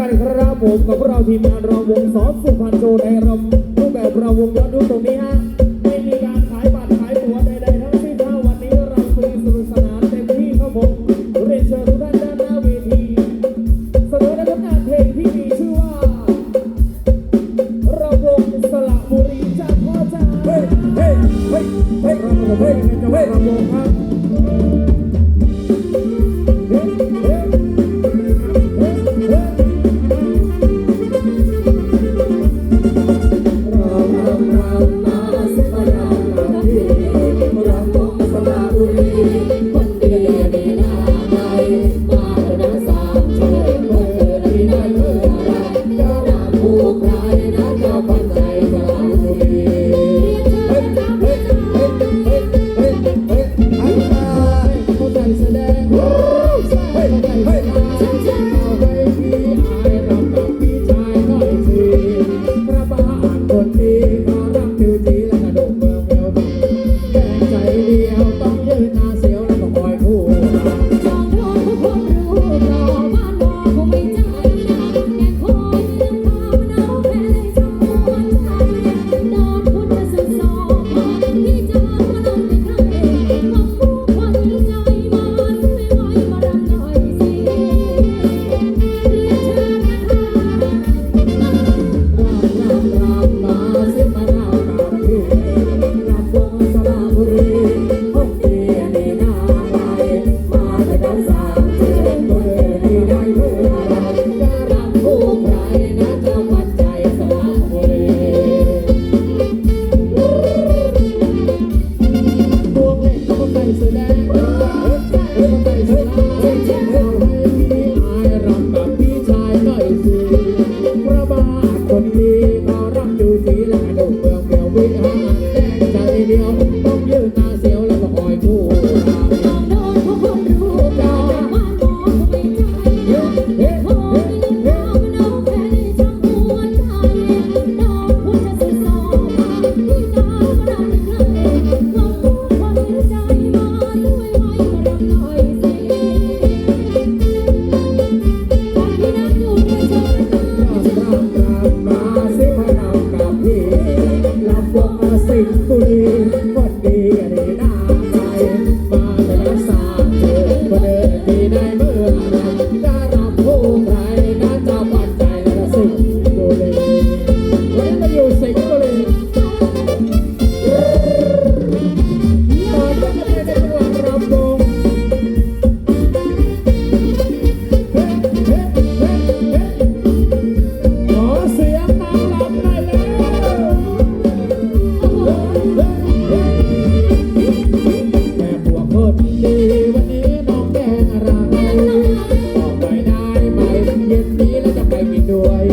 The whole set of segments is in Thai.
กันครับผมกับพวกเราทีมงานเราวงสอนสุพรรณโชว์ในรำรูปแบบเราวงยอดดูตรงนี้ฮะ Thank you.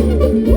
Thank you.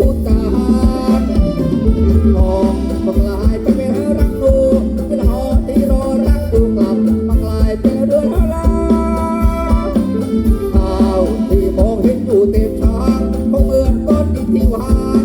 พูดมองก็กลายไปเป็รักนูเป็นหอที่รอรักกลับมากลเป็นเรือนลาข้าวที่มองเห็นอยู่เต็มช้างก็เหมือนก้นที่วาง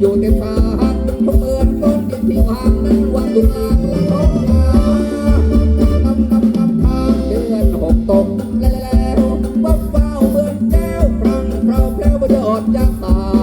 อยู่ในป่าทุกเมื่อนต้นกินที่วางนั้นวันที่งานและลบนาทำทำทำทำเดือนหกตกแล้ววับว้าวเมือนแก้วพรังเพราแพรวปยอดจากตา